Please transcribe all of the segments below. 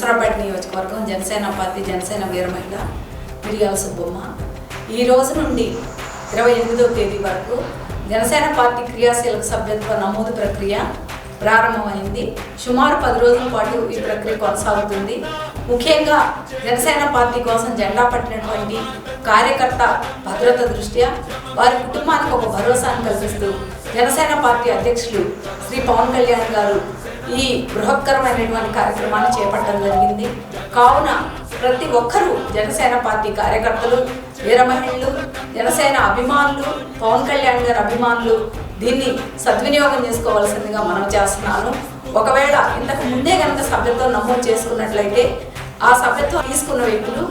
Janasena party Janasena వీర మహిళ మిరియాల సుబ్బమ్మ. ఈ రోజు నుండి ఇరవై ఎనిమిదవ తేదీ వరకు జనసేన పార్టీ క్రియాశీలక సభ్యత్వ నమోదు ప్రక్రియ ప్రారంభమైంది. సుమారు పది రోజుల పాటు ఈ ప్రక్రియ కొనసాగుతుంది. ముఖ్యంగా జనసేన పార్టీ కోసం జెండా పట్టినటువంటి కార్యకర్త భద్రత దృష్ట్యా వారి కుటుంబానికి ఒక భరోసాను కల్పిస్తూ జనసేన పార్టీ అధ్యక్షులు శ్రీ పవన్ కళ్యాణ్ గారు ఈ బృహత్కరమైనటువంటి కార్యక్రమాన్ని చేపట్టడం జరిగింది. కావున ప్రతి ఒక్కరూ జనసేన పార్టీ కార్యకర్తలు వీర మహిళలు జనసేన అభిమానులు పవన్ కళ్యాణ్ గారి అభిమానులు దీన్ని సద్వినియోగం చేసుకోవాల్సిందిగా మనం చేస్తున్నాను. ఒకవేళ ఇంతకు ముందే కనుక సభ్యత్వం నమోదు చేసుకున్నట్లయితే ఆ సభ్యత్వం తీసుకున్న వ్యక్తులు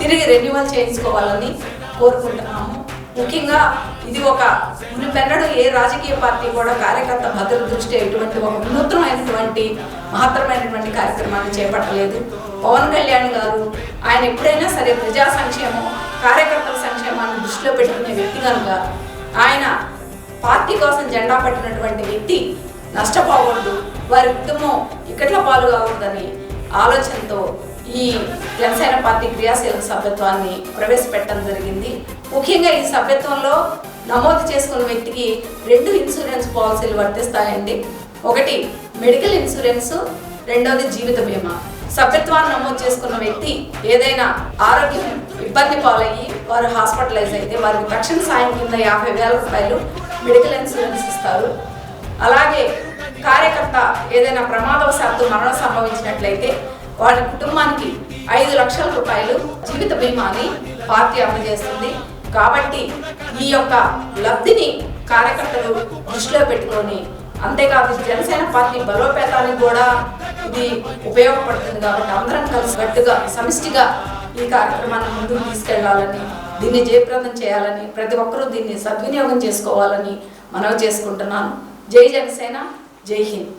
తిరిగి రెన్యువల్ చేయించుకోవాలని కోరుకుంటున్నాము. ముఖ్యంగా ఇది ఒక మునిపెన్నడు ఏ రాజకీయ పార్టీ కూడా కార్యకర్త భద్రత దృష్టి ఎటువంటి ఒక వినూత్నమైనటువంటి మహత్తరమైనటువంటి కార్యక్రమాన్ని చేపట్టలేదు. పవన్ కళ్యాణ్ గారు ఆయన ఎప్పుడైనా సరే ప్రజా సంక్షేమం కార్యకర్తల సంక్షేమాన్ని దృష్టిలో పెట్టుకునే వ్యక్తి కనుక ఆయన పార్టీ కోసం జెండా పట్టినటువంటి వ్యక్తి నష్టపోకూడదు. వారి ఉద్యమం ఇక్కట్ల పాలు కాకూడదని ఆలోచనతో ఈ జనసేన పార్టీ క్రియాశీలక సభ్యత్వాన్ని ప్రవేశపెట్టడం జరిగింది. ముఖ్యంగా ఈ సభ్యత్వంలో నమోదు చేసుకున్న వ్యక్తికి రెండు ఇన్సూరెన్స్ పాలసీలు వర్తిస్తాయండి. ఒకటి మెడికల్ ఇన్సూరెన్స్. రెండోది జీవిత బీమా. సభ్యత్వాన్ని నమోదు చేసుకున్న వ్యక్తి ఏదైనా ఆరోగ్యం ఇబ్బంది పాలయ్యి వారు హాస్పిటలైజ్ అయితే వారికి తక్షణ సాయం కింద యాభై వేల రూపాయలు మెడికల్ ఇన్సూరెన్స్ ఇస్తారు. అలాగే కార్యకర్త ఏదైనా ప్రమాదవశాత్తు మరణం సంభవించినట్లయితే వారి కుటుంబానికి ఐదు లక్షల రూపాయలు జీవిత బీమాని పార్టీ అందజేస్తుంది. కాబట్టి ఈ యొక్క లబ్ధిని కార్యకర్తలు దృష్టిలో పెట్టుకొని అంతేకాదు జనసేన పార్టీ బలోపేతానికి కూడా ఇది ఉపయోగపడుతుంది కాబట్టి అందరం కలిసి గట్టుగా సమిష్టిగా ఈ కార్యక్రమాన్ని ముందుకు తీసుకెళ్ళాలని దీన్ని జయప్రదం చేయాలని ప్రతి ఒక్కరూ దీన్ని సద్వినియోగం చేసుకోవాలని మనవి చేసుకుంటున్నాను. జై జనసేన జై హింద్.